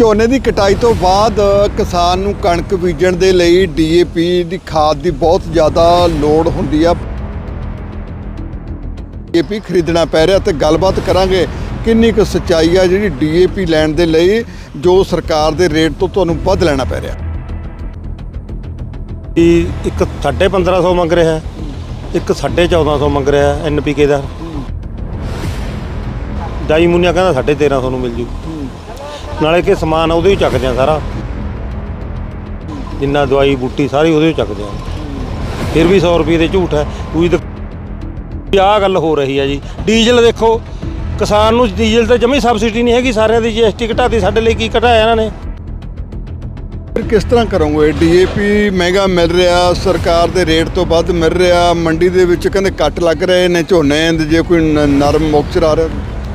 ਝੋਨੇ ਦੀ ਕਟਾਈ ਤੋਂ ਬਾਅਦ ਕਿਸਾਨ ਨੂੰ ਕਣਕ ਬੀਜਣ ਦੇ ਲਈ ਡੀਏਪੀ ਦੀ ਖਾਦ ਦੀ ਬਹੁਤ ਜ਼ਿਆਦਾ ਲੋੜ ਹੁੰਦੀ ਆ। ਡੀਏਪੀ ਖਰੀਦਣਾ ਪੈ ਰਿਹਾ ਤੇ ਗੱਲਬਾਤ ਕਰਾਂਗੇ ਕਿੰਨੀ ਕੁ ਸੱਚਾਈ ਆ ਜਿਹੜੀ ਡੀਏਪੀ ਲੈਣ ਦੇ ਲਈ ਜੋ ਸਰਕਾਰ ਦੇ ਰੇਟ ਤੋਂ ਤੁਹਾਨੂੰ ਵੱਧ ਲੈਣਾ ਪੈ ਰਿਹਾ। ਵੀ ਇੱਕ ਸਾਢੇ 1500 ਮੰਗ ਰਿਹਾ ਹੈ, ਇੱਕ ਸਾਢੇ 1400 ਮੰਗ ਰਿਹਾ ਐਨਪੀਕੇ ਦਾ। ਡਾਈ ਮੁੰਨਿਆ ਕਹਿੰਦਾ ਸਾਢੇ 1300 ਨੂੰ ਮਿਲ ਜੂ। ਨਾਲੇ ਕਿ ਸਮਾਨ ਉਹਦੇ ਹੀ ਚੱਕਦੇ ਆ ਸਾਰਾ। ਜਿੰਨਾ ਦਵਾਈ ਬੂਟੀ ਸਾਰੀ ਉਹਦੇ ਹੀ ਚੱਕਦੇ ਆ। ਫਿਰ ਵੀ 100 ਰੁਪਏ ਦੇ ਝੂਠ ਹੈ ਕੋਈ ਤਾਂ ਆਹ ਗੱਲ ਹੋ ਰਹੀ ਹੈ ਜੀ। ਡੀਜ਼ਲ ਦੇਖੋ ਕਿਸਾਨ ਨੂੰ ਡੀਜ਼ਲ ਤੇ ਜਮੀ ਸਬਸਿਡੀ ਨਹੀਂ ਹੈਗੀ ਸਾਰਿਆਂ ਦੀ ਜੀਐਸਟੀ ਘਟਾਤੀ ਸਾਡੇ ਲਈ ਕੀ ਘਟਾਇਆ ਇਹਨਾਂ ਨੇ? ਫਿਰ ਕਿਸ ਤਰ੍ਹਾਂ ਕਰੋਗੇ? ਡੀਏਪੀ ਮਹਿੰਗਾ ਮਿਲ ਰਿਹਾ ਸਰਕਾਰ ਦੇ ਰੇਟ ਤੋਂ ਵੱਧ ਮਿਲ ਰਿਹਾ ਮੰਡੀ ਦੇ ਵਿੱਚ ਕਹਿੰਦੇ ਕੱਟ ਲੱਗ ਰਹੇ ਨੇ ਝੋਨੇ ਦੇ ਜੇ ਕੋਈ ਨਰਮ ਮੌਕਚਰ ਆ ਰਿਹਾ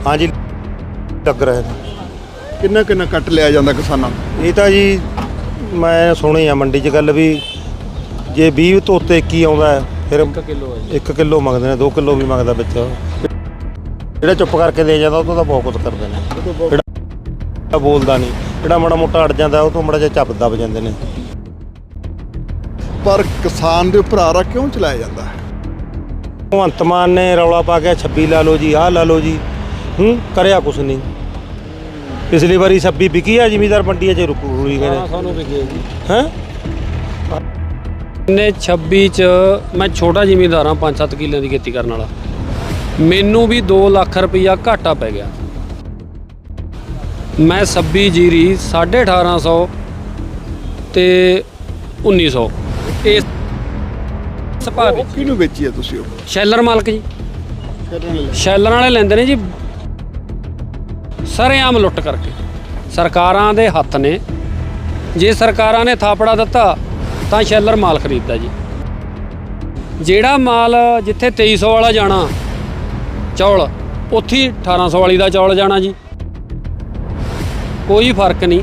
ਹਾਂਜੀ ਲੱਗ ਰਿਹਾ ਨੇ। ਕਿੰਨਾ ਕਿੰਨਾ ਕੱਟ ਲਿਆ ਜਾਂਦਾ ਕਿਸਾਨਾਂ ਨੂੰ? ਇਹ ਤਾਂ ਜੀ ਮੈਂ ਸੁਣੀ ਆ ਮੰਡੀ 'ਚ ਗੱਲ ਵੀ ਜੇ 20 ਤੋਂ ਉੱਤੇ 21 ਆਉਂਦਾ ਹੈ, ਫਿਰ 1 ਕਿਲੋ ਹੈ 1 ਕਿਲੋ ਮੰਗਦੇ ਨੇ 2 ਕਿਲੋ ਵੀ ਮੰਗਦਾ ਵਿੱਚ। ਜਿਹੜਾ ਚੁੱਪ ਕਰਕੇ ਦੇ ਜਾਂਦਾ ਉਹ ਤੋਂ ਤਾਂ ਬਹੁਤ ਕੁਝ ਕਰਦੇ ਨੇ। ਜਿਹੜਾ ਬੋਲਦਾ ਨਹੀਂ ਜਿਹੜਾ ਮਾੜਾ ਮੋਟਾ ਅੜ ਜਾਂਦਾ ਉਹ ਤੋਂ ਮਾੜਾ ਜਿਹਾ ਚੱਪ ਦਬ ਜਾਂਦੇ ਨੇ। ਪਰ ਕਿਸਾਨ ਦੇ ਉੱਪਰ ਆਰਾ ਕਿਉਂ ਚਲਾਇਆ ਜਾਂਦਾ ਹੈ? ਭਗਵੰਤ ਮਾਨ ਨੇ ਰੌਲਾ ਪਾ ਕੇ 26 ਲਾ ਲਓ ਜੀ ਆਹ ਲਾ ਲਓ ਜੀ। ਹੂੰ ਕਰਿਆ ਕੁਛ ਨਹੀਂ। ਪਿਛਲੀ ਵਾਰੀ 26 ਵਿਕੀ ਆ ਜ਼ਿਮੀਦਾਰ ਮੰਡੀਆਂ 'ਚ ਰੁਕ ਰੁਈ ਗਏ ਨੇ। ਸਾਨੂੰ ਵਿਕੇ ਜੀ। ਹੈ? ਨੇ 26 ਚ ਮੈਂ ਛੋਟਾ ਜ਼ਿਮੀਂਦਾਰ ਹਾਂ 5-7 ਕਿੱਲਿਆਂ ਦੀ ਖੇਤੀ ਕਰਨ ਵਾਲਾ। ਮੈਨੂੰ ਵੀ 2 ਲੱਖ ਰੁਪਈਆ ਘਾਟਾ ਪੈ ਗਿਆ। ਮੈਂ 26 ਜੀਰੀ 1850 ਤੇ 1900 ਇਸ ਸਪਾ ਉਹ ਕਿਹਨੂੰ ਵੇਚੀ ਹੈ ਤੁਸੀਂ ਉਹ? ਸ਼ੈਲਰ ਮਾਲਕ ਜੀ। ਸ਼ੈਲਰ ਵਾਲੇ ਲੈਂਦੇ ਨੇ ਜੀ। ਸਰੇਆਮ ਲੁੱਟ ਕਰਕੇ। ਸਰਕਾਰਾਂ ਦੇ ਹੱਥ ਨੇ। ਜੇ ਸਰਕਾਰਾਂ ਨੇ ਥਾਪੜਾ ਦਿੱਤਾ, ਤਾਂ ਸ਼ੈਲਰ ਮਾਲ ਖਰੀਦਦਾ ਜੀ। ਜਿਹੜਾ ਮਾਲ ਜਿੱਥੇ 2300 ਵਾਲਾ ਜਾਣਾ, ਚੌਲ, ਉੱਥੇ ਹੀ 1800 ਵਾਲੀ ਦਾ ਚੌਲ ਜਾਣਾ ਜੀ। ਕੋਈ ਫ਼ਰਕ ਨਹੀਂ,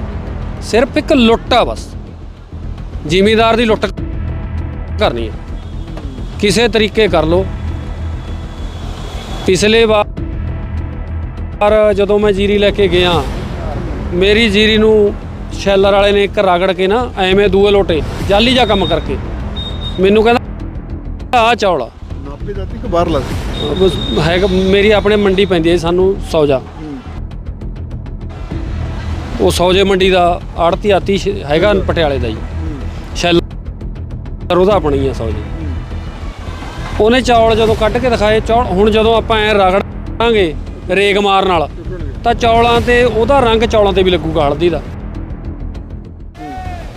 ਸਿਰਫ ਇੱਕ ਲੁੱਟ ਆ ਬਸ। ਜ਼ਿਮੀਦਾਰ ਦੀ ਲੁੱਟ ਕਰਨੀ ਹੈ। ਕਿਸੇ ਤਰੀਕੇ ਕਰ ਲਓ। ਪਿਛਲੇ ਵਾਰ ਜਦੋਂ ਮੈਂ ਜੀਰੀ ਲੈ ਕੇ ਗਿਆ ਮੇਰੀ ਜੀਰੀ ਨੂੰ ਸ਼ੈਲਰ ਵਾਲੇ ਨੇ ਇੱਕ ਰਗੜ ਕੇ ਨਾ ਐਵੇਂ ਦੂਏ ਲੋਟੇ ਜਾਲੀ ਜਾ ਕੰਮ ਕਰਕੇ। ਮੈਨੂੰ ਕਹਿੰਦਾ ਆ ਚੌਲ। ਨਾਪੇ ਦਾ ਕਿ ਬਾਹਰ ਲੱਗ ਬਸ ਹੈਗਾ ਮੇਰੀ ਆਪਣੇ ਮੰਡੀ ਪੈਂਦੀ ਹੈ ਸਾਨੂੰ ਸੌਜਾ ਉਹ ਸੌਜੇ ਮੰਡੀ ਦਾ ਆੜਤੀ ਆਤੀ ਹੈਗਾ ਪਟਿਆਲੇ ਦਾ ਜੀ। ਸ਼ੈਲਰ ਉਹਦਾ ਆਪਣੀ ਆ ਸੌਜੇ ਉਹਨੇ ਚੌਲ ਜਦੋਂ ਕੱਢ ਕੇ ਦਿਖਾਏ ਚੌਲ ਹੁਣ ਜਦੋਂ ਆਪਾਂ ਐ ਰਗੜਾਂਗੇ ਰੇਗ ਮਾਰਨ ਨਾਲ ਤਾਂ ਚੌਲਾਂ ਤੇ ਉਹਦਾ ਰੰਗ ਚੌਲਾਂ ਤੇ ਵੀ ਲੱਗੂਗਾ ਹਲਦੀ ਦਾ।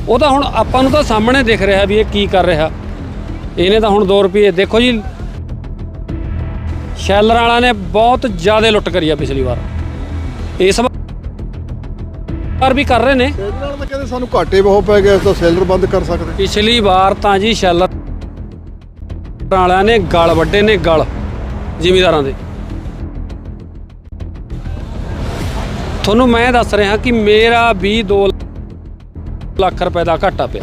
ਉਹ ਤਾਂ ਹੁਣ ਆਪਾਂ ਨੂੰ ਤਾਂ ਸਾਹਮਣੇ ਦਿਖ ਰਿਹਾ ਵੀ ਇਹ ਕੀ ਕਰ ਰਿਹਾ। ਇਹਨੇ ਤਾਂ ਹੁਣ 2 ਰੁਪਏ ਦੇਖੋ ਜੀ। ਸ਼ੈਲਰ ਵਾਲਾ ਨੇ ਬਹੁਤ ਜ਼ਿਆਦਾ ਲੁੱਟ ਕਰੀ ਆ ਪਿਛਲੀ ਵਾਰ। ਇਸ ਵਾਰ ਵੀ ਕਰ ਰਹੇ ਨੇ। ਵਾਲਾ ਤਾਂ ਕਹਿੰਦੇ ਸਾਨੂੰ ਘਾਟੇ ਬਹੁਤ ਪੈ ਗਏ ਤਾਂ ਸੈਲਰ ਬੰਦ ਕਰ ਸਕਦੇ। ਪਿਛਲੀ ਵਾਰ ਤਾਂ ਜੀ ਸ਼ੈਲਰ ਵਾਲਿਆਂ ਨੇ ਗਲ ਵੱਡੇ ਨੇ ਗਲ ਜ਼ਿਮੀਦਾਰਾਂ ਦੇ। ਤੁਹਾਨੂੰ ਮੈਂ ਦੱਸ ਰਿਹਾ ਕਿ ਮੇਰਾ ਵੀ 2 ਲੱਖ ਰੁਪਏ ਦਾ ਘਾਟਾ ਪਿਆ।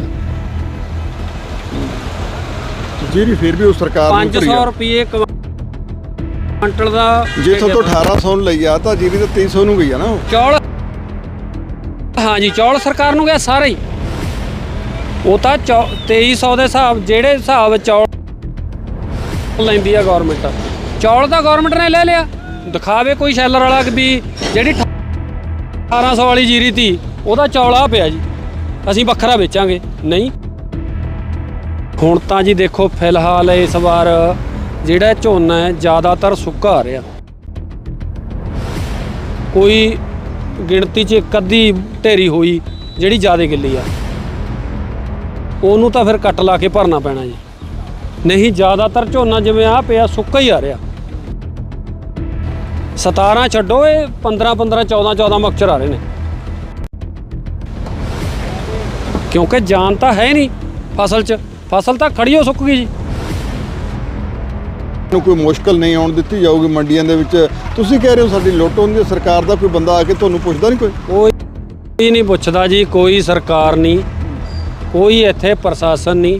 ਜਿਹੜੀ ਫਿਰ ਵੀ ਉਹ ਸਰਕਾਰ ਨੂੰ ਭਰੀ 500 ਆ। ਰੁਪਏ ਕੁਆਂਟਲ ਦਾ ਜੇ ਤੋਂ 1800 ਨੂੰ ਲਈ ਆ ਤਾਂ ਜੀਰੀ ਤਾਂ 300 ਨੂੰ ਗਈ ਆ ਨਾ ਉਹ। ਚੌਲ ਹਾਂਜੀ ਚੌਲ ਸਰਕਾਰ ਨੂੰ ਗਿਆ ਸਾਰੇ ਹੀ। ਉਹ ਤਾਂ ਚੌ- 2300 ਦੇ ਹਿਸਾਬ ਜਿਹੜੇ ਹਿਸਾਬ ਚੌਲ ਲੈਂਦੀ ਆ ਗਵਰਨਮੈਂਟ ਚੌਲ ਤਾਂ ਗਵਰਨਮੈਂਟ ਨੇ ਲੈ ਲਿਆ। ਦਿਖਾਵੇ ਕੋਈ ਸ਼ੈਲਰ ਵਾਲਾ ਵੀ ਜਿਹੜੀ 1800 ਵਾਲੀ ਜੀਰੀ ਤੀ, ਉਹਦਾ ਚੌਲ ਆ ਪਿਆ ਜੀ। ਅਸੀਂ ਵੱਖਰਾ ਵੇਚਾਂਗੇ। ਨਹੀਂ। ਹੁਣ ਤਾਂ ਜੀ ਦੇਖੋ, ਫਿਲਹਾਲ ਇਸ ਵਾਰ ਜਿਹੜਾ ਝੋਨਾ ਹੈ, ਜ਼ਿਆਦਾਤਰ ਸੁੱਕਾ ਆ ਰਿਹਾ। ਕੋਈ ਗਿਣਤੀ 'ਚ ਇੱਕ ਅੱਧੀ ਢੇਰੀ ਹੋਈ, ਜਿਹੜੀ ਜ਼ਿਆਦਾ ਗਿੱਲੀ ਆ। ਉਹਨੂੰ ਤਾਂ ਫਿਰ ਕੱਟ ਲਾ ਕੇ ਭਰਨਾ ਪੈਣਾ ਜੀ। ਨਹੀਂ, ਜ਼ਿਆਦਾਤਰ ਝੋਨਾ ਜਿਵੇਂ ਆ ਪਿਆ, ਸੁੱਕਾ ਹੀ ਆ ਰਿਹਾ। 17 ਛੱਡੋ ਇਹ 15 15 14 14 ਮਕਚਰ ਆ ਰਹੇ ਨੇ। ਕਿਉਂਕਿ ਜਾਨ ਤਾਂ ਹੈ ਨਹੀਂ ਫਸਲ 'ਚ। ਫਸਲ ਤਾਂ ਖੜੀ ਹੋ ਸੁੱਕ ਗਈ ਜੀ। ਨੂੰ ਕੋਈ ਮੁਸ਼ਕਲ ਨਹੀਂ ਆਉਣ ਦਿੱਤੀ ਜਾਊਗੀ ਮੰਡੀਆਂ ਦੇ ਵਿੱਚ। ਤੁਸੀਂ ਕਹਿ ਰਹੇ ਹੋ ਸਾਡੀ ਲੁੱਟ ਹੁੰਦੀ ਹੈ ਸਰਕਾਰ ਦਾ ਕੋਈ ਬੰਦਾ ਆ ਕੇ ਤੁਹਾਨੂੰ ਪੁੱਛਦਾ ਨਹੀਂ ਕੋਈ? ਕੋਈ ਨਹੀਂ ਪੁੱਛਦਾ ਜੀ ਕੋਈ ਸਰਕਾਰ ਨਹੀਂ। ਕੋਈ ਇੱਥੇ ਪ੍ਰਸ਼ਾਸਨ ਨਹੀਂ।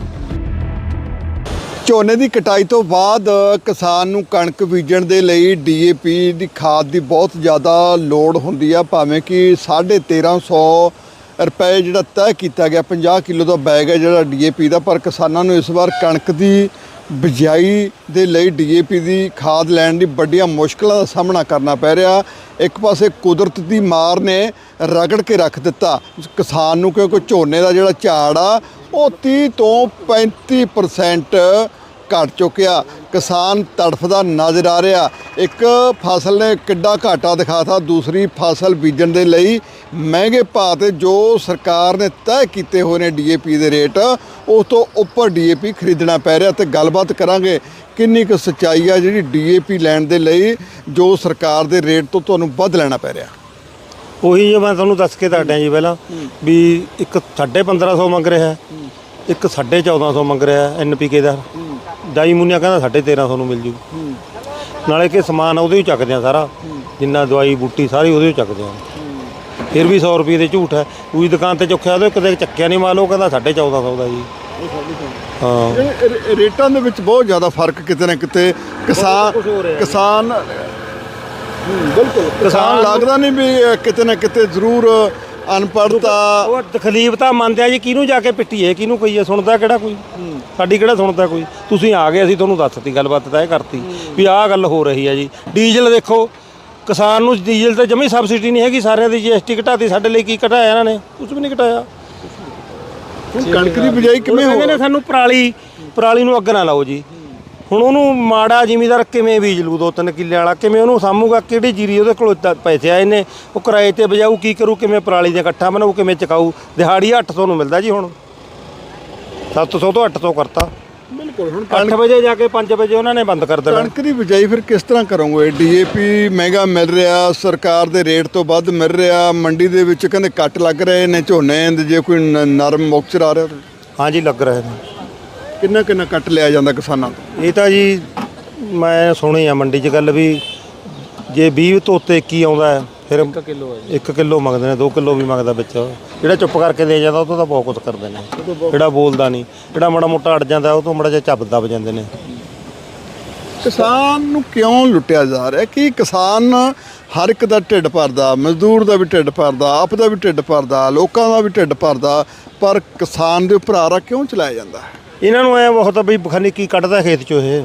ਝੋਨੇ ਦੀ ਕਟਾਈ ਤੋਂ ਬਾਅਦ ਕਿਸਾਨ ਨੂੰ ਕਣਕ ਬੀਜਣ ਦੇ ਲਈ ਡੀਏਪੀ ਦੀ ਖਾਦ ਦੀ ਬਹੁਤ ਜ਼ਿਆਦਾ ਲੋੜ ਹੁੰਦੀ ਆ, ਭਾਵੇਂ ਕਿ 1350 ਰੁਪਏ ਜਿਹੜਾ ਤੈਅ ਕੀਤਾ ਗਿਆ 50 ਕਿਲੋ ਦਾ ਬੈਗ ਹੈ ਜਿਹੜਾ ਡੀਏਪੀ ਦਾ, ਪਰ ਕਿਸਾਨਾਂ ਨੂੰ ਇਸ ਵਾਰ ਕਣਕ ਦੀ ਬਿਜਾਈ ਦੇ ਲਈ ਡੀਏਪੀ ਦੀ ਖਾਦ ਲੈਣ ਦੀ ਵੱਡੀਆਂ ਮੁਸ਼ਕਲਾਂ ਦਾ ਸਾਹਮਣਾ ਕਰਨਾ ਪੈ ਰਿਹਾ। ਇੱਕ ਪਾਸੇ ਕੁਦਰਤ ਦੀ ਮਾਰ ਨੇ ਰਗੜ ਕੇ ਰੱਖ ਦਿੱਤਾ ਕਿਸਾਨ ਨੂੰ, ਕਿਉਂਕਿ ਝੋਨੇ ਦਾ ਜਿਹੜਾ ਝਾੜ ਆ ਉਹ 30 ਤੋਂ 35% ਘਟ ਚੁੱਕਿਆ। ਕਿਸਾਨ ਤੜਫਦਾ ਨਜ਼ਰ ਆ ਰਿਹਾ। ਇੱਕ ਫਸਲ ਨੇ ਕਿੱਡਾ ਘਾਟਾ ਦਿਖਾਤਾ। ਦੂਸਰੀ ਫਸਲ ਬੀਜਣ ਦੇ ਲਈ ਮਹਿੰਗੇ ਭਾਅ ਤੇ ਜੋ ਸਰਕਾਰ ਨੇ ਤੈਅ ਕੀਤੇ ਹੋਏ ਨੇ ਡੀਏਪੀ ਦੇ ਰੇਟ ਉਸ ਤੋਂ ਉੱਪਰ ਡੀਏਪੀ ਖਰੀਦਣਾ ਪੈ ਰਿਹਾ ਤੇ ਗੱਲਬਾਤ ਕਰਾਂਗੇ ਕਿੰਨੀ ਕੁ ਸੱਚਾਈ ਆ ਜਿਹੜੀ ਡੀਏਪੀ ਲੈਣ ਦੇ ਲਈ ਜੋ ਸਰਕਾਰ ਦੇ ਰੇਟ ਤੋਂ ਤੁਹਾਨੂੰ ਵੱਧ ਲੈਣਾ ਪੈ ਰਿਹਾ। ਉਹੀ ਜੋ ਮੈਂ ਤੁਹਾਨੂੰ ਦੱਸ ਕੇ ਦੱਸਿਆ ਜੀ ਪਹਿਲਾਂ ਵੀ ਇੱਕ 1550 ਮੰਗ ਰਿਹਾ ਹੈ, ਇੱਕ 1450 ਮੰਗ ਰਿਹਾ ਐਨਪੀਕੇ ਦਾ। ਡਾਈ ਮੁੰਨਿਆ ਕਹਿੰਦਾ 1350 ਨੂੰ ਮਿਲ ਜੂ। ਨਾਲੇ ਕਿ ਸਮਾਨ ਉਹਦੇ ਹੀ ਚੱਕਦੇ ਆ ਸਾਰਾ। ਜਿੰਨਾ ਦਵਾਈ ਬੂਟੀ ਸਾਰੀ ਉਹਦੇ ਹੀ ਚੱਕਦੇ ਆ। ਫਿਰ ਵੀ 100 ਰੁਪਏ ਦੇ ਝੂਠ ਹੈ। ਉਹੀ ਦੁਕਾਨ ਤੇ ਚੁੱਕਿਆ ਉਹਦੇ ਕਦੇ ਚੱਕਿਆ ਨਹੀਂ ਮਾਲ ਉਹ ਕਹਿੰਦਾ 1450 ਦਾ ਜੀ। ਹਾਂ। ਰੇਟਾਂ ਦੇ ਵਿੱਚ ਬਹੁਤ ਜ਼ਿਆਦਾ ਫ਼ਰਕ ਕਿਤੇ ਨਾ ਕਿਤੇ ਕਿਸਾਨ ਹੋ। ਕਿਸਾਨ ਬਿਲਕੁਲ। ਕਿਸਾਨ ਲੱਗਦਾ ਨਹੀਂ ਵੀ ਇਹ ਕਿਤੇ ਨਾ ਕਿਤੇ ਜ਼ਰੂਰ ਅਨਪੜ੍ਹਤਾ ਉਹ ਤਕਲੀਫ ਤਾਂ ਮੰਨਦੇ ਆ ਜੀ ਕਿਹਨੂੰ ਜਾ ਕੇ ਪਿੱਟੀਏ ਕਿਹਨੂੰ ਕਹੀਏ ਸੁਣਦਾ ਕਿਹੜਾ ਕੋਈ? ਸਾਡੀ ਕਿਹੜਾ ਸੁਣਦਾ ਕੋਈ? ਤੁਸੀਂ ਆ ਗਏ ਅਸੀਂ ਤੁਹਾਨੂੰ ਦੱਸਤੀ ਗੱਲਬਾਤ ਤੈਅ ਕਰਤੀ ਵੀ ਆਹ ਗੱਲ ਹੋ ਰਹੀ ਹੈ ਜੀ। ਡੀਜ਼ਲ ਦੇਖੋ ਕਿਸਾਨ ਨੂੰ ਡੀਜ਼ਲ ਤੇ ਜਮੀ ਸਬਸਿਡੀ ਨਹੀਂ ਹੈਗੀ ਸਾਰਿਆਂ ਦੀ ਜੀਐਸਟੀ ਘਟਾਤੀ ਸਾਡੇ ਲਈ ਕੀ ਘਟਾਇਆ ਇਹਨਾਂ ਨੇ? ਕੁਝ ਵੀ ਨਹੀਂ ਘਟਾਇਆ। ਕਣਕ ਦੀ ਬਿਜਾਈ ਕਿਵੇਂ ਕਹਿੰਦੇ ਨੇ ਹੋ ਸਾਨੂੰ ਪਰਾਲੀ ਪਰਾਲੀ ਨੂੰ ਅੱਗ ਨਾ ਲਾਓ ਜੀ। ਹੁਣ ਉਹਨੂੰ ਮਾੜਾ ਜ਼ਿਮੀਦਾਰ ਕਿਵੇਂ ਬੀਜ ਲੂ ਦੋ ਤਿੰਨ ਕਿੱਲੇ ਵਾਲਾ? ਕਿਵੇਂ ਉਹਨੂੰ ਸਾਂਭੂਗਾ? ਕਿਹੜੀ ਜੀਰੀ ਉਹਦੇ ਕੋਲ ਪੈਸੇ ਆਏ ਨੇ? ਉਹ ਕਿਰਾਏ ਤੇ ਬਜਾਊ ਕੀ ਕਰੂ? ਕਿਵੇਂ ਪਰਾਲੀ ਦੇ ਇਕੱਠਾ ਬਣਾਊ ਕਿਵੇਂ ਚਕਾਊ? ਦਿਹਾੜੀ 800 ਨੂੰ ਮਿਲਦਾ ਜੀ ਹੁਣ। 700 ਤੋਂ 800 ਕਰਤਾ। ਬਿਲਕੁਲ ਹੁਣ 8 ਵਜੇ ਜਾ ਕੇ 5 ਵਜੇ ਉਹਨਾਂ ਨੇ ਬੰਦ ਕਰ ਦੇਣਾ। ਕਣਕ ਦੀ ਬਿਜਾਈ ਫਿਰ ਕਿਸ ਤਰ੍ਹਾਂ ਕਰੋਗੇ? ਡੀਏਪੀ ਮਹਿੰਗਾ ਮਿਲ ਰਿਹਾ ਸਰਕਾਰ ਦੇ ਰੇਟ ਤੋਂ ਵੱਧ ਮਿਲ ਰਿਹਾ ਮੰਡੀ ਦੇ ਵਿੱਚ ਕਹਿੰਦੇ ਕੱਟ ਲੱਗ ਰਹੇ ਨੇ ਝੋਨੇ ਦੇ ਜੇ ਕੋਈ ਨਰਮ ਮੌਕਚਰ ਆ ਰਿਹਾ ਹਾਂਜੀ ਲੱਗ ਰਹੇ ਨੇ। ਕਿੰਨਾ ਕਿੰਨਾ ਕੱਟ ਲਿਆ ਜਾਂਦਾ ਕਿਸਾਨਾਂ ਤੋਂ? ਇਹ ਤਾਂ ਜੀ ਮੈਂ ਸੁਣੀ ਆ ਮੰਡੀ 'ਚ ਗੱਲ ਵੀ ਜੇ 20 ਤੋਂ ਉੱਤੇ 21 ਆਉਂਦਾ ਹੈ, ਫਿਰ 1 ਕਿਲੋ ਹੈ 1 ਕਿਲੋ ਮੰਗਦੇ ਨੇ 2 ਕਿਲੋ ਵੀ ਮੰਗਦਾ ਵਿੱਚ। ਜਿਹੜਾ ਚੁੱਪ ਕਰਕੇ ਦੇ ਜਾਂਦਾ ਉਹ ਤੋਂ ਤਾਂ ਬਹੁਤ ਕੁਝ ਕਰਦੇ ਨੇ। ਜਿਹੜਾ ਬੋਲਦਾ ਨਹੀਂ ਜਿਹੜਾ ਮਾੜਾ ਮੋਟਾ ਅੜ ਜਾਂਦਾ ਉਹ ਤੋਂ ਮਾੜਾ ਜਿਹਾ ਚੱਬ ਦੱਬ ਜਾਂਦੇ ਨੇ। ਕਿਸਾਨ ਨੂੰ ਕਿਉਂ ਲੁੱਟਿਆ ਜਾ ਰਿਹਾ ਕਿ ਕਿਸਾਨ ਹਰ ਇੱਕ ਦਾ ਢਿੱਡ ਭਰਦਾ ਮਜ਼ਦੂਰ ਦਾ ਵੀ ਢਿੱਡ ਭਰਦਾ ਆਪ ਦਾ ਵੀ ਢਿੱਡ ਭਰਦਾ ਲੋਕਾਂ ਦਾ ਵੀ ਢਿੱਡ ਭਰਦਾ ਪਰ ਕਿਸਾਨ ਦੇ ਉੱਪਰ ਆਰਾ ਕਿਉਂ ਚਲਾਇਆ ਜਾਂਦਾ ਹੈ? ਇਹਨਾਂ ਨੂੰ ਐ ਬਹੁਤ ਵੀ ਬਖਾਨੀ ਕੀ ਕੱਢਦਾ ਖੇਤ 'ਚੋਂ ਇਹ।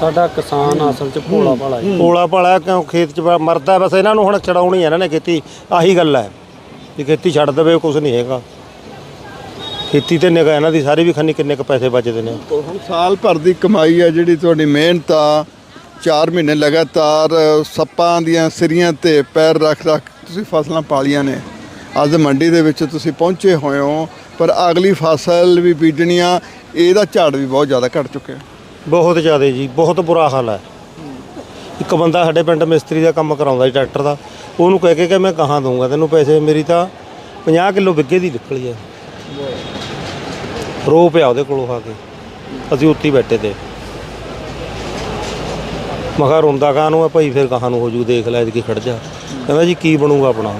ਸਾਡਾ ਕਿਸਾਨ ਅਸਲ 'ਚ ਭੋਲਾ ਭਾਲਾ ਹੈ। ਪੋਲਾ ਪਾਲਾ ਕਿਉਂ ਖੇਤ 'ਚ ਮਰਦਾ ਬਸ ਇਹਨਾਂ ਨੂੰ ਹੁਣ ਛਡਾਉਣੀ ਹੈ ਇਹਨਾਂ ਨੇ ਖੇਤੀ ਆਹੀ ਗੱਲ ਹੈ ਵੀ ਖੇਤੀ ਛੱਡ ਦੇਵੇ ਕੁਝ ਨਹੀਂ ਹੈਗਾ। ਖੇਤੀ ਤੇ ਨਿਗਾਹ ਇਹਨਾਂ ਦੀ ਸਾਰੀ ਵੀ ਖੰਨੀ ਕਿੰਨੇ ਕ ਪੈਸੇ ਬਚਦੇ ਨੇ। ਹੁਣ ਸਾਲ ਭਰ ਦੀ ਕਮਾਈ ਹੈ ਜਿਹੜੀ ਤੁਹਾਡੀ ਮਿਹਨਤ ਆ 4 ਮਹੀਨੇ ਲਗਾਤਾਰ ਸੱਪਾਂ ਦੀਆਂ ਸਿਰੀਆਂ ਤੇ ਪੈਰ ਰੱਖ ਰੱਖ ਤੁਸੀਂ ਫਸਲਾਂ ਪਾਲੀਆਂ ਨੇ। ਅੱਜ ਮੰਡੀ ਦੇ ਵਿੱਚ ਤੁਸੀਂ ਪਹੁੰਚੇ ਹੋਏ ਹੋ, ਪਰ ਅਗਲੀ ਫਸਲ ਵੀ ਬੀਜਣੀ ਆ, ਇਹਦਾ ਝਾੜ ਵੀ ਬਹੁਤ ਜ਼ਿਆਦਾ ਘਟ ਚੁੱਕਿਆ। ਬਹੁਤ ਜ਼ਿਆਦਾ ਜੀ, ਬਹੁਤ ਬੁਰਾ ਹਾਲ ਹੈ। ਇੱਕ ਬੰਦਾ ਸਾਡੇ ਪਿੰਡ ਮਿਸਤਰੀ ਦਾ ਕੰਮ ਕਰਾਉਂਦਾ ਜੀ, ਟਰੈਕਟਰ ਦਾ, ਉਹਨੂੰ ਕਹਿ ਕੇ ਕਿ ਮੈਂ ਕਹਾਂ ਦਊਂਗਾ, ਤੈਨੂੰ ਪੈਸੇ, ਮੇਰੀ ਤਾਂ 50 ਕਿਲੋ ਵਿੱਗੇ ਦੀ ਨਿਕਲੀ ਹੈ। ਰੋ ਪਿਆ ਉਹਦੇ ਕੋਲੋਂ ਆ ਕੇ, ਅਸੀਂ ਉੱਥੇ ਹੀ ਬੈਠੇ ਤੇ। ਮਖਾ ਰੋਂਦਾ ਕਾਹਨੂੰ ਆ ਭਾਈ, ਫਿਰ ਕਹਾਂ ਨੂੰ ਹੋ ਜੂ, ਦੇਖ ਲੈ ਕਿ ਖੜ ਜਾ। ਕਹਿੰਦਾ ਜੀ, ਕੀ ਬਣੂਗਾ ਆਪਣਾ?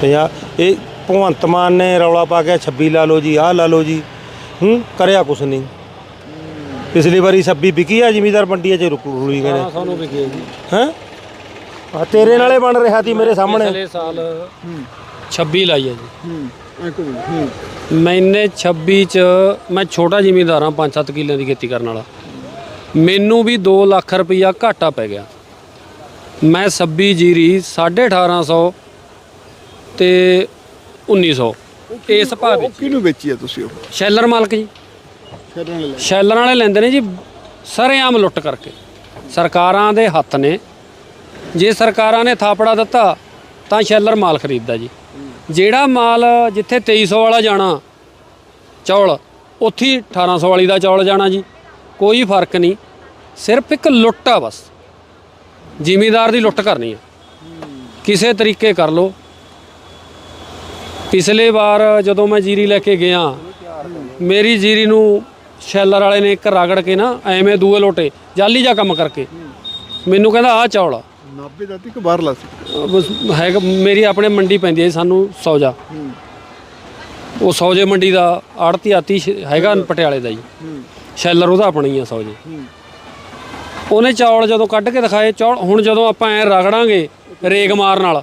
ਪੰਜਾਹ। ਇਹ ਭਗਵੰਤ ਮਾਨ ਨੇ ਰੌਲਾ ਪਾ ਕੇ 26 ਲਾ ਲਓ ਜੀ ਆਹ ਲਾ ਲਓ ਜੀ। ਹੂੰ ਕਰਿਆ ਕੁਛ ਨਹੀਂ। ਪਿਛਲੀ ਵਾਰੀ 26 ਵਿਕੀ ਆ ਜ਼ਿਮੀਦਾਰ ਮੰਡੀਆਂ 'ਚ ਰੁਕ ਰੁਲੀ ਗਏ ਨੇ। ਸਾਨੂੰ ਵੀ ਗਏ ਜੀ। ਹੈਂ? ਆ ਤੇਰੇ ਨਾਲੇ ਬਣ ਰਿਹਾ ਸੀ ਮੇਰੇ ਸਾਹਮਣੇ। ਪਿਛਲੇ ਸਾਲ 26 ਲਾਈ ਹੈ ਜੀ। ਹੂੰ ਮੈਨੇ 26 ਚ ਮੈਂ ਛੋਟਾ ਜ਼ਿਮੀਂਦਾਰ ਹਾਂ 5-7 ਕਿੱਲਿਆਂ ਦੀ ਖੇਤੀ ਕਰਨ ਵਾਲਾ। ਮੈਨੂੰ ਵੀ 2 ਲੱਖ ਰੁਪਈਆ ਘਾਟਾ ਪੈ ਗਿਆ। ਮੈਂ 26 ਜੀਰੀ 1850 ਤੇ 1900 ਇਸ ਭਾਅ ਵਿੱਚ। ਕਿਹਨੂੰ ਵੇਚੀ ਆ ਤੁਸੀਂ ਉਹ? ਸ਼ੈਲਰ ਮਾਲਕ ਜੀ। ਛੱਡਣ ਸ਼ੈਲਰ ਵਾਲੇ ਲੈਂਦੇ ਨੇ ਜੀ। ਸਰੇਆਮ ਲੁੱਟ ਕਰਕੇ। ਸਰਕਾਰਾਂ ਦੇ ਹੱਥ ਨੇ। ਜੇ ਸਰਕਾਰਾਂ ਨੇ ਥਾਪੜਾ ਦਿੱਤਾ ਤਾਂ ਸ਼ੈਲਰ ਮਾਲ ਖਰੀਦਦਾ ਜੀ। ਜਿਹੜਾ ਮਾਲ ਜਿੱਥੇ 2300 ਵਾਲਾ ਜਾਣਾ ਚੌਲ ਉੱਥੇ ਹੀ 1800 ਵਾਲੀ ਦਾ ਚੌਲ ਜਾਣਾ ਜੀ। ਕੋਈ ਫ਼ਰਕ ਨਹੀਂ। ਸਿਰਫ ਇੱਕ ਲੁੱਟ ਆ ਬਸ। ਜ਼ਿਮੀਦਾਰ ਦੀ ਲੁੱਟ ਕਰਨੀ ਆ। ਕਿਸੇ ਤਰੀਕੇ ਕਰ ਲੋ ਪਿਛਲੇ ਵਾਰ ਜਦੋਂ ਮੈਂ ਜੀਰੀ ਲੈ ਕੇ ਗਿਆ ਮੇਰੀ ਜੀਰੀ ਨੂੰ ਸ਼ੈਲਰ ਵਾਲੇ ਨੇ ਇੱਕ ਰਗੜ ਕੇ ਨਾ ਐਵੇਂ ਦੂਏ ਲੋਟੇ ਜਾਲੀ ਜਾ ਕੰਮ ਕਰਕੇ ਮੈਨੂੰ ਕਹਿੰਦਾ ਆਹ ਚੌਲ। ਆ ਨਾਭੇ ਦਾ ਤੀ ਕਿ ਬਾਹਰਲਾ ਸੀ। ਹੈਗਾ ਮੇਰੀ ਆਪਣੇ ਮੰਡੀ ਪੈਂਦੀ ਹੈ ਸਾਨੂੰ ਸੌਜਾ। ਉਹ ਸੌਜੇ ਮੰਡੀ ਦਾ ਆੜਤੀ ਆਤੀ ਹੈਗਾ ਪਟਿਆਲੇ ਦਾ ਜੀ। ਸ਼ੈਲਰ ਉਹਦਾ ਆਪਣੀ ਆ ਸੌਜੇ। ਉਹਨੇ ਚੌਲ ਜਦੋਂ ਕੱਢ ਕੇ ਦਿਖਾਏ ਚੌਲ ਹੁਣ ਜਦੋਂ ਆਪਾਂ ਐ ਰਗੜਾਂਗੇ ਰੇਗ ਮਾਰਨ ਨਾਲ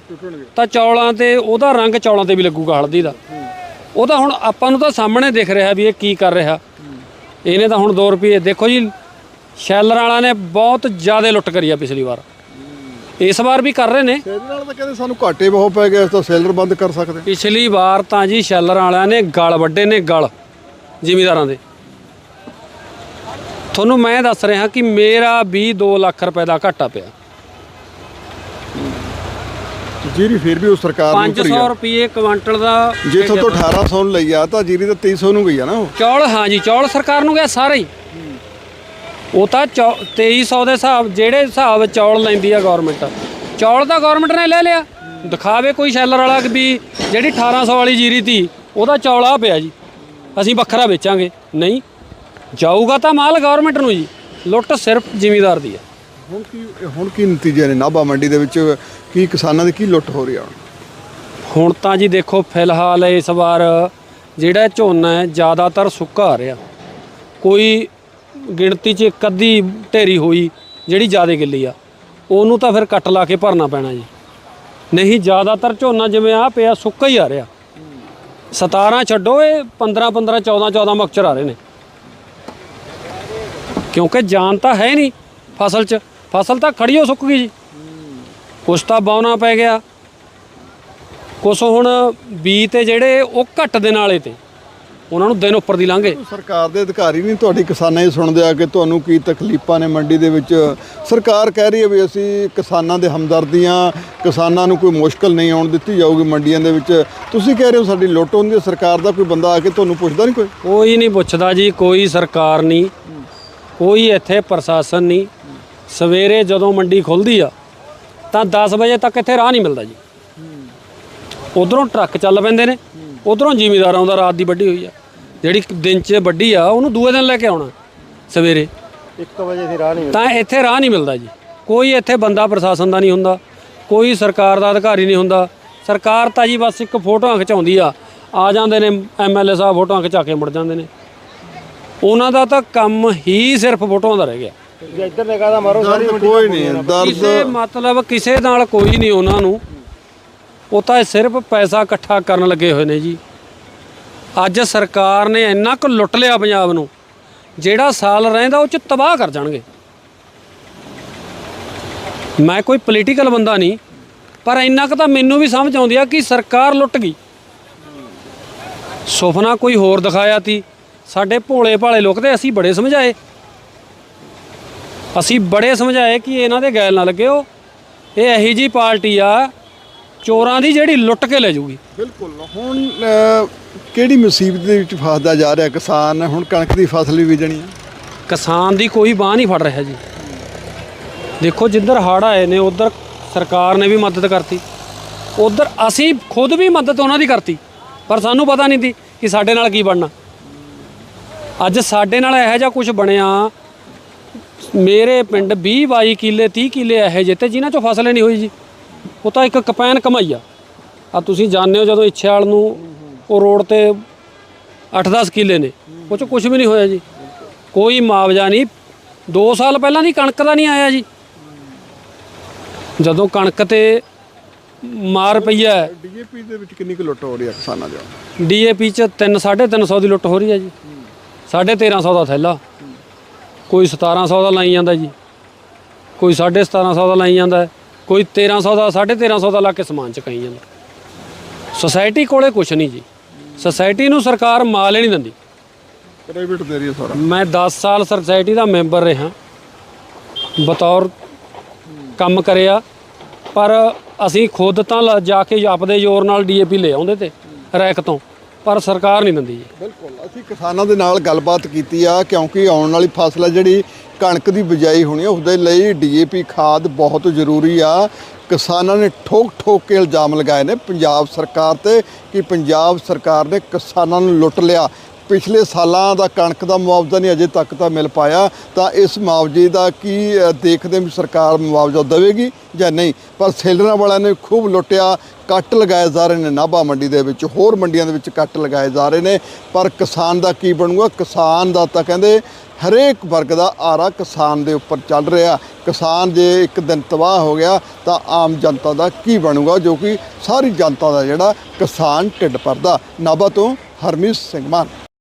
ਤਾਂ ਚੌਲਾਂ ਤੇ ਉਹਦਾ ਰੰਗ ਚੌਲਾਂ ਤੇ ਵੀ ਲੱਗੂਗਾ ਹਲਦੀ ਦਾ। ਉਹਦਾ ਹੁਣ ਆਪਾਂ ਨੂੰ ਤਾਂ ਸਾਹਮਣੇ ਦਿਖ ਰਿਹਾ ਵੀ ਇਹ ਕੀ ਕਰ ਰਿਹਾ। ਇਹਨੇ ਤਾਂ ਹੁਣ 2 ਰੁਪਏ ਦੇਖੋ ਜੀ ਸ਼ੈਲਰ ਵਾਲਿਆਂ ਨੇ ਬਹੁਤ ਜ਼ਿਆਦਾ ਲੁੱਟ ਕਰੀ ਆ ਪਿਛਲੀ ਵਾਰ। ਇਸ ਵਾਰ ਵੀ ਕਰ ਰਹੇ ਨੇ। ਇਹਦੇ ਨਾਲ ਤਾਂ ਕਹਿੰਦੇ ਸਾਨੂੰ ਘਾਟੇ ਬਹੁਤ ਪੈ ਗਏ ਇਸ ਤਾਂ ਸੈਲਰ ਬੰਦ ਕਰ ਸਕਦੇ। ਪਿਛਲੀ ਵਾਰ ਤਾਂ ਜੀ ਸ਼ੈਲਰ ਵਾਲਿਆਂ ਨੇ ਗਲ ਵੱਡੇ ਨੇ ਗਲ ਜ਼ਿਮੀਦਾਰਾਂ ਦੇ। ਤੁਹਾਨੂੰ ਮੈਂ ਦੱਸ ਰਿਹਾ ਕਿ ਮੇਰਾ ਵੀ 2 ਲੱਖ ਰੁਪਏ ਦਾ ਘਾਟਾ ਪਿਆ। ਜੀਰੀ ਫਿਰ ਵੀ ਉਹ ਸਰਕਾਰ ਨੂੰ ਭਰੀ 500 ਆ। ਰੁਪਏ ਕੁਆਂਟਲ ਦਾ ਜੇ ਤੋਂ 1800 ਨੂੰ ਲਈ ਆ ਤਾਂ ਜੀਰੀ ਤਾਂ 2300 ਨੂੰ ਗਈ ਆ ਨਾ ਉਹ। ਚੌਲ ਹਾਂਜੀ ਚੌਲ ਸਰਕਾਰ ਨੂੰ ਗਿਆ ਸਾਰਾ ਹੀ। ਉਹ ਤਾਂ ਚੌ- 2300 ਦੇ ਹਿਸਾਬ ਜਿਹੜੇ ਹਿਸਾਬ ਚੌਲ ਲੈਂਦੀ ਆ ਗਵਰਨਮੈਂਟ ਚੌਲ ਤਾਂ ਗਵਰਨਮੈਂਟ ਨੇ ਲੈ ਲਿਆ। ਦਿਖਾਵੇ ਕੋਈ ਸ਼ੈਲਰ ਵਾਲਾ ਕਿ ਵੀ ਜਿਹੜੀ 1800 ਵਾਲੀ ਜੀਰੀ ਤੀ ਉਹਦਾ ਚੌਲ ਆ ਪਿਆ ਜੀ। ਅਸੀਂ ਵੱਖਰਾ ਵੇਚਾਂਗੇ। ਨਹੀਂ ਜਾਊਗਾ ਤਾਂ ਮਾਲ ਗਵਰਨਮੈਂਟ ਨੂੰ ਜੀ। ਲੁੱਟ ਸਿਰਫ ਜ਼ਿਮੀਦਾਰ ਦੀ ਹੈ ਹੁਣ ਕੀ ਹੁਣ ਕੀ ਨਤੀਜੇ ਨੇ ਨਾਭਾ ਮੰਡੀ ਦੇ ਵਿੱਚ? ਕੀ ਕਿਸਾਨਾਂ ਦੀ ਕੀ ਲੁੱਟ ਹੋ ਰਹੀ ਆ? ਹੁਣ? ਤਾਂ ਜੀ ਦੇਖੋ, ਫਿਲਹਾਲ ਇਸ ਵਾਰ ਜਿਹੜਾ ਝੋਨਾ ਹੈ, ਜ਼ਿਆਦਾਤਰ ਸੁੱਕਾ ਆ ਰਿਹਾ। ਕੋਈ ਗਿਣਤੀ 'ਚ ਇੱਕ ਅੱਧੀ ਢੇਰੀ ਹੋਈ ਜਿਹੜੀ ਜ਼ਿਆਦਾ ਗਿੱਲੀ ਆ। ਉਹਨੂੰ ਤਾਂ ਫਿਰ ਕੱਟ ਲਾ ਕੇ ਭਰਨਾ ਪੈਣਾ ਜੀ। ਨਹੀਂ, ਜ਼ਿਆਦਾਤਰ ਝੋਨਾ ਜਿਵੇਂ ਆ ਪਿਆ, ਸੁੱਕਾ ਹੀ ਆ ਰਿਹਾ। 17 ਛੱਡੋ, ਇਹ 15 15 14 14 ਮਕਚਰ ਆ ਰਹੇ ਨੇ। ਕਿਉਂਕਿ ਜਾਨ ਤਾਂ ਹੈ ਨਹੀਂ ਫਸਲ 'ਚ। ਫਸਲ ਤਾਂ ਖੜੀ ਹੋ ਸੁੱਕ ਗਈ ਜੀ। ਕੁਛ ਤਾਂ ਬਾਉਣਾ ਪੈ ਗਿਆ। ਕੁਛ ਹੁਣ ਬੀ ਤੇ ਜਿਹੜੇ ਉਹ ਘੱਟ ਦੇ ਨਾਲੇ ਤੇ ਉਹਨਾਂ ਨੂੰ ਦਿਨ ਉੱਪਰ ਦੀ ਲੰਘੇ। ਸਰਕਾਰ ਦੇ ਅਧਿਕਾਰੀ ਨਹੀਂ ਤੁਹਾਡੀ ਕਿਸਾਨਾਂ ਹੀ ਸੁਣਦੇ ਆ ਕਿ ਤੁਹਾਨੂੰ ਕੀ ਤਕਲੀਫਾਂ ਨੇ ਮੰਡੀ ਦੇ ਵਿੱਚ। ਸਰਕਾਰ ਕਹਿ ਰਹੀ ਹੈ ਵੀ ਅਸੀਂ ਕਿਸਾਨਾਂ ਦੇ ਹਮਦਰਦੀਆਂ ਕਿਸਾਨਾਂ ਨੂੰ ਕੋਈ ਮੁਸ਼ਕਲ ਨਹੀਂ ਆਉਣ ਦਿੱਤੀ ਜਾਊਗੀ ਮੰਡੀਆਂ ਦੇ ਵਿੱਚ। ਤੁਸੀਂ ਕਹਿ ਰਹੇ ਹੋ ਸਾਡੀ ਲੁੱਟ ਹੁੰਦੀ ਹੈ ਸਰਕਾਰ ਦਾ ਕੋਈ ਬੰਦਾ ਆ ਕੇ ਤੁਹਾਨੂੰ ਪੁੱਛਦਾ ਨਹੀਂ ਕੋਈ? ਕੋਈ ਨਹੀਂ ਪੁੱਛਦਾ ਜੀ ਕੋਈ ਸਰਕਾਰ ਨਹੀਂ। ਕੋਈ ਇੱਥੇ ਪ੍ਰਸ਼ਾਸਨ ਨਹੀਂ। ਸਵੇਰੇ ਜਦੋਂ ਮੰਡੀ ਖੁੱਲਦੀ ਆ ਤਾਂ 10 ਵਜੇ ਤੱਕ ਇੱਥੇ ਰਾਹ ਨਹੀਂ ਮਿਲਦਾ ਜੀ। ਉਧਰੋਂ ਟਰੱਕ ਚੱਲ ਪੈਂਦੇ ਨੇ ਉਧਰੋਂ ਜ਼ਿਮੀਦਾਰ ਆਉਂਦਾ ਰਾਤ ਦੀ ਵੱਡੀ ਹੋਈ ਆ। ਜਿਹੜੀ ਦਿਨ 'ਚ ਵੱਡੀ ਆ ਉਹਨੂੰ ਦੂਏ ਦਿਨ ਲੈ ਕੇ ਆਉਣਾ ਸਵੇਰੇ। 1 ਵਜੇ ਦੀ ਰਾਹ ਨਹੀਂ ਤਾਂ ਇੱਥੇ ਰਾਹ ਨਹੀਂ ਮਿਲਦਾ ਜੀ। ਕੋਈ ਇੱਥੇ ਬੰਦਾ ਪ੍ਰਸ਼ਾਸਨ ਦਾ ਨਹੀਂ ਹੁੰਦਾ ਕੋਈ ਸਰਕਾਰ ਦਾ ਅਧਿਕਾਰੀ ਨਹੀਂ ਹੁੰਦਾ। ਸਰਕਾਰ ਤਾਂ ਜੀ ਬਸ ਇੱਕ ਫੋਟੋਆਂ ਖਿਚਾਉਂਦੀ ਆ। ਆ ਜਾਂਦੇ ਨੇ ਐਮਐਲਏ ਸਾਹਿਬ ਫੋਟੋਆਂ ਖਿਚਾ ਕੇ ਮੁੜ ਜਾਂਦੇ ਨੇ। ਉਹਨਾਂ ਦਾ ਤਾਂ ਕੰਮ ਹੀ ਸਿਰਫ ਫੋਟੋਆਂ ਦਾ ਰਹਿ ਗਿਆ। ਜੇ ਇੱਧਰ ਨਿਗਾਹ ਦਾ ਮਾਰੋ ਸਾਰੀ ਦਰਦ ਕੋਈ ਨਹੀਂ ਦਰਦ ਕਿਸੇ ਮਤਲਬ ਕਿਸੇ ਨਾਲ ਕੋਈ ਨਹੀਂ ਉਹਨਾਂ ਨੂੰ। ਉਹ ਤਾਂ ਸਿਰਫ ਪੈਸਾ ਇਕੱਠਾ ਕਰਨ ਲੱਗੇ ਹੋਏ ਨੇ ਜੀ। ਅੱਜ ਸਰਕਾਰ ਨੇ ਇੰਨਾ ਕੁ ਲੁੱਟ ਲਿਆ ਪੰਜਾਬ ਨੂੰ। ਜਿਹੜਾ ਸਾਲ ਰਹਿੰਦਾ ਉਹ ਚ ਤਬਾਹ ਕਰ ਜਾਣਗੇ। ਮੈਂ ਕੋਈ ਪੋਲੀਟੀਕਲ ਬੰਦਾ ਨਹੀਂ ਪਰ ਇੰਨਾ ਕੁ ਤਾਂ ਮੈਨੂੰ ਵੀ ਸਮਝ ਆਉਂਦੀ ਆ ਕਿ ਸਰਕਾਰ ਲੁੱਟ ਗਈ। ਸੁਪਨਾ ਕੋਈ ਹੋਰ ਦਿਖਾਇਆ ਤੀ। ਸਾਡੇ ਭੋਲੇ ਭਾਲੇ ਲੋਕ ਤੇ ਅਸੀਂ ਬੜੇ ਸਮਝਾਏ। ਅਸੀਂ ਬੜੇ ਸਮਝਾਏ ਕਿ ਇਹਨਾਂ ਦੇ ਗੈਲ ਨਾ ਲੱਗਿਓ ਇਹ ਇਹੀ ਜੀ ਪਾਰਟੀ ਆ ਚੋਰਾਂ ਦੀ ਜਿਹੜੀ ਲੁੱਟ ਕੇ ਲੈ ਜਾਊਗੀ ਬਿਲਕੁਲ। ਹੁਣ ਕਿਹੜੀ ਮੁਸੀਬਤ ਦੇ ਵਿੱਚ ਫਸਦਾ ਜਾ ਰਿਹਾ ਕਿਸਾਨ? ਹੁਣ ਕਣਕ ਦੀ ਫਸਲ ਵੀ ਬੀਜਣੀ ਹੈ ਕਿਸਾਨ ਦੀ ਕੋਈ ਬਾਹ ਨਹੀਂ ਫੜ ਰਿਹਾ ਜੀ। ਦੇਖੋ ਜਿੱਧਰ ਹੜ੍ਹ ਆਏ ਨੇ ਉਧਰ ਸਰਕਾਰ ਨੇ ਵੀ ਮਦਦ ਕਰਤੀ। ਉਧਰ ਅਸੀਂ ਖੁਦ ਵੀ ਮਦਦ ਉਹਨਾਂ ਦੀ ਕਰਤੀ ਪਰ ਸਾਨੂੰ ਪਤਾ ਨਹੀਂ ਸੀ ਕਿ ਸਾਡੇ ਨਾਲ ਕੀ ਬਣਨਾ। ਅੱਜ ਸਾਡੇ ਨਾਲ ਇਹੋ ਜਿਹਾ ਕੁਝ ਬਣਿਆ ਮੇਰੇ ਪਿੰਡ 20 22 ਕਿੱਲੇ 30 ਕਿੱਲੇ ਇਹੋ ਜਿਹੇ ਤੇ ਜਿਨ੍ਹਾਂ ਚੋਂ ਫਸਲ ਨਹੀਂ ਹੋਈ ਜੀ। ਉਹ ਤਾਂ ਇੱਕ ਕਪੈਨ ਕਮਾਈ ਆ। ਆ ਤੁਸੀਂ ਜਾਣਦੇ ਹੋ ਜਦੋਂ ਇੱਛੇਵਾਲ ਨੂੰ ਉਹ ਰੋਡ ਤੇ 8-10 ਕਿੱਲੇ ਨੇ ਉਹ ਚ ਕੁਝ ਵੀ ਨਹੀਂ ਹੋਇਆ ਜੀ। ਕੋਈ ਮੁਆਵਜ਼ਾ ਨਹੀਂ। 2 ਸਾਲ ਪਹਿਲਾਂ ਦੀ ਕਣਕ ਦਾ ਨਹੀਂ ਆਇਆ ਜੀ। ਜਦੋਂ ਕਣਕ ਤੇ ਮਾਰ ਪਈ ਹੈ। ਡੀਏਪੀ ਦੇ ਵਿੱਚ ਕਿੰਨੀ ਕੁ ਲੁੱਟ ਹੋ ਰਹੀ ਹੈ ਕਿਸਾਨਾਂ ਦੀ? ਡੀਏਪੀ ਚ 3 350 ਦੀ ਲੁੱਟ ਹੋ ਰਹੀ ਹੈ ਜੀ। 1350 ਦਾ ਥੈਲਾ। ਕੋਈ 1700 ਦਾ ਲਾਈ ਜਾਂਦਾ ਜੀ। ਕੋਈ 1750 ਦਾ ਲਾਈ ਜਾਂਦਾ। ਕੋਈ 1300 ਦਾ 1350 ਦਾ ਲਾ ਕੇ ਸਮਾਨ ਚਕਾਈ ਜਾਂਦਾ। ਸੁਸਾਇਟੀ ਕੋਲੇ ਕੁਝ ਨਹੀਂ ਜੀ। ਸੁਸਾਇਟੀ ਨੂੰ ਸਰਕਾਰ ਮਾਲ ਹੀ ਨਹੀਂ ਦਿੰਦੀ। ਪ੍ਰਾਈਵੇਟ ਦੇ ਰਹੀ ਹੈ ਸਾਰਾ। ਮੈਂ 10 ਸਾਲ ਸੁਸਾਇਟੀ ਦਾ ਮੈਂਬਰ ਰਿਹਾ। ਬਤੌਰ ਕੰਮ ਕਰਿਆ। ਪਰ ਅਸੀਂ ਖੁਦ ਤਾਂ ਜਾ ਕੇ ਆਪਦੇ ਜ਼ੋਰ ਨਾਲ ਡੀਏਪੀ ਲੈ ਆਉਂਦੇ ਤੇ ਰੈਕ ਤੋਂ। ਪਰ ਸਰਕਾਰ ਨਹੀਂ ਦਿੰਦੀ। ਜੀ ਬਿਲਕੁਲ। ਅਸੀਂ ਕਿਸਾਨਾਂ ਦੇ ਨਾਲ ਗੱਲਬਾਤ ਕੀਤੀ ਆ, ਕਿਉਂਕਿ ਆਉਣ ਵਾਲੀ ਫਸਲ ਹੈ ਜਿਹੜੀ ਕਣਕ ਦੀ ਬਿਜਾਈ ਹੋਣੀ ਹੈ ਉਹਦੇ ਲਈ ਡੀਏਪੀ ਖਾਦ ਬਹੁਤ ਜ਼ਰੂਰੀ ਆ। ਕਿਸਾਨਾਂ ਨੇ ਠੋਕ ਠੋਕ ਕੇ ਇਲਜ਼ਾਮ ਲਗਾਏ ਨੇ, ਪੰਜਾਬ ਸਰਕਾਰ ਤੇ, ਕਿ ਪੰਜਾਬ ਸਰਕਾਰ ਨੇ ਕਿਸਾਨਾਂ ਨੂੰ ਲੁੱਟ ਲਿਆ। ਪਿਛਲੇ ਸਾਲਾਂ ਦਾ ਕਣਕ ਦਾ ਮੁਆਵਜ਼ਾ ਨਹੀਂ ਅਜੇ ਤੱਕ ਤਾਂ ਮਿਲ ਪਾਇਆ, ਤਾਂ ਇਸ ਮੁਆਵਜ਼ੇ ਦਾ ਕੀ ਦੇਖਦੇ ਵੀ ਸਰਕਾਰ ਮੁਆਵਜ਼ਾ ਦੇਵੇਗੀ ਜਾਂ ਨਹੀਂ। ਪਰ ਸੇਲਰਾਂ ਵਾਲਿਆਂ ਨੇ ਖੂਬ ਲੁੱਟਿਆ, ਕੱਟ ਲਗਾਏ ਜਾ ਰਹੇ ਨੇ ਨਾਭਾ ਮੰਡੀ ਦੇ ਵਿੱਚ, ਹੋਰ ਮੰਡੀਆਂ ਦੇ ਵਿੱਚ ਕੱਟ ਲਗਾਏ ਜਾ ਰਹੇ ਨੇ। ਪਰ ਕਿਸਾਨ ਦਾ ਕੀ ਬਣੂਗਾ? ਕਿਸਾਨ ਦਾ ਤਾਂ ਕਹਿੰਦੇ ਹਰੇਕ ਵਰਗ ਦਾ ਆਰਾ ਕਿਸਾਨ ਦੇ ਉੱਪਰ ਚੱਲ ਰਿਹਾ। ਕਿਸਾਨ ਜੇ ਇੱਕ ਦਿਨ ਤਬਾਹ ਹੋ ਗਿਆ, ਤਾਂ ਆਮ ਜਨਤਾ ਦਾ ਕੀ ਬਣੂਗਾ? ਜੋ ਕਿ ਸਾਰੀ ਜਨਤਾ ਦਾ ਜਿਹੜਾ ਕਿਸਾਨ ਢਿੱਡ ਭਰਦਾ। ਨਾਭਾ ਤੋਂ ਹਰਮੀਤ ਸਿੰਘ ਮਾਨ।